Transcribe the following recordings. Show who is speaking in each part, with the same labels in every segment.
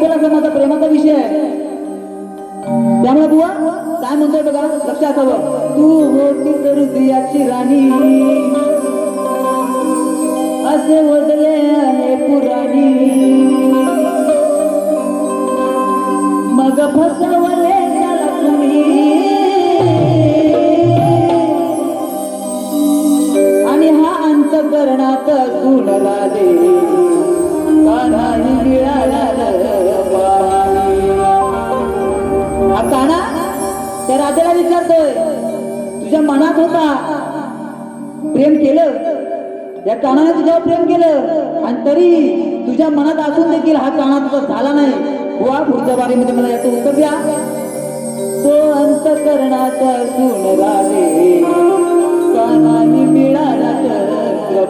Speaker 1: बोलायचा माझा प्रेमाचा विषय आहे. त्यामुळे बुवा काय म्हणतोय बघा लक्षात हवं तू होती तर दियाची राणी. असे वदले आहे पुराणी. मग फसवले त्याला कुणी आणि हा अंतकरणात गुण दे आता ना त्या राजाला विचारतोय तुझ्या मनात होता प्रेम केलं? या कानाने तुझ्यावर प्रेम केलं? आणि तरी तुझ्या मनात असून देखील हा काना तुझा झाला नाही. वा पुढच्या बारीमध्ये मला याचं उत्तर द्या. तो अंतकरणाचा गुण राजे कानाने मिळाला तर तू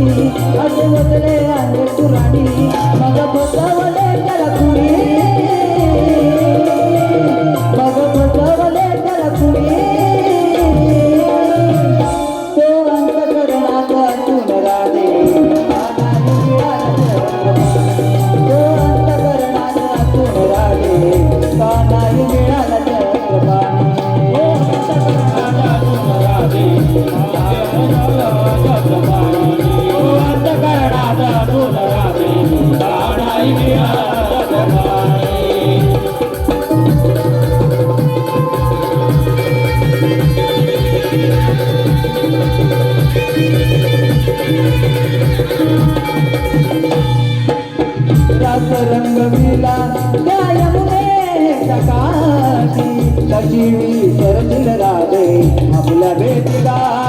Speaker 1: तुझ्याची राणी असे बदले आहे पुराणी मग फसवले त्याला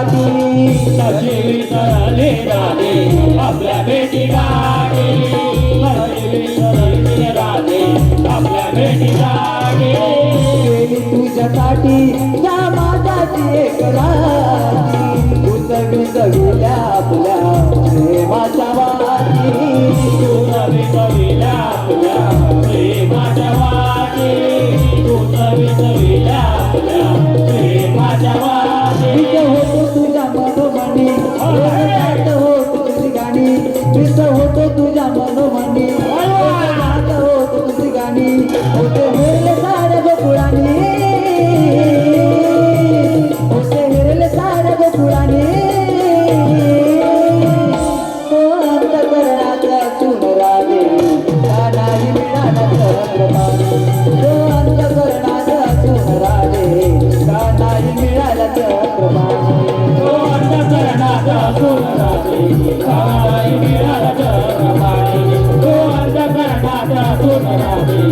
Speaker 1: भेटी गाठी
Speaker 2: आपल्या भेटी गाडी राधे आपल्या भेटी गाडी
Speaker 1: तुझ्यासाठी या माझ्याची एक राती उतरवी सगळ्या आपल्या प्रेमाच्या वाटी
Speaker 2: तू नवी आपल्या प्रेमाच्या
Speaker 1: होतो तुझ्या मनोमनी नाट होत तुझी गाणी होते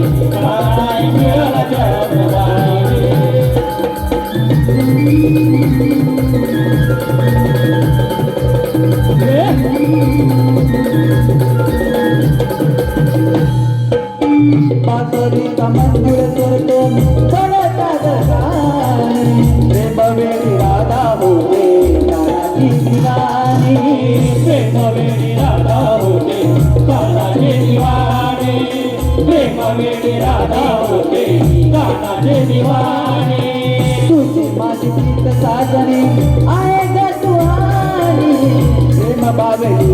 Speaker 2: राधे काय मिळाला चक्रपाणी
Speaker 1: पातळीचा मंदिर प्रेम वेळी राधा होते
Speaker 2: कानाचे दिवाणे
Speaker 1: तुझे माझी प्रीत साजणी आहे ग तुहानी प्रेम बावली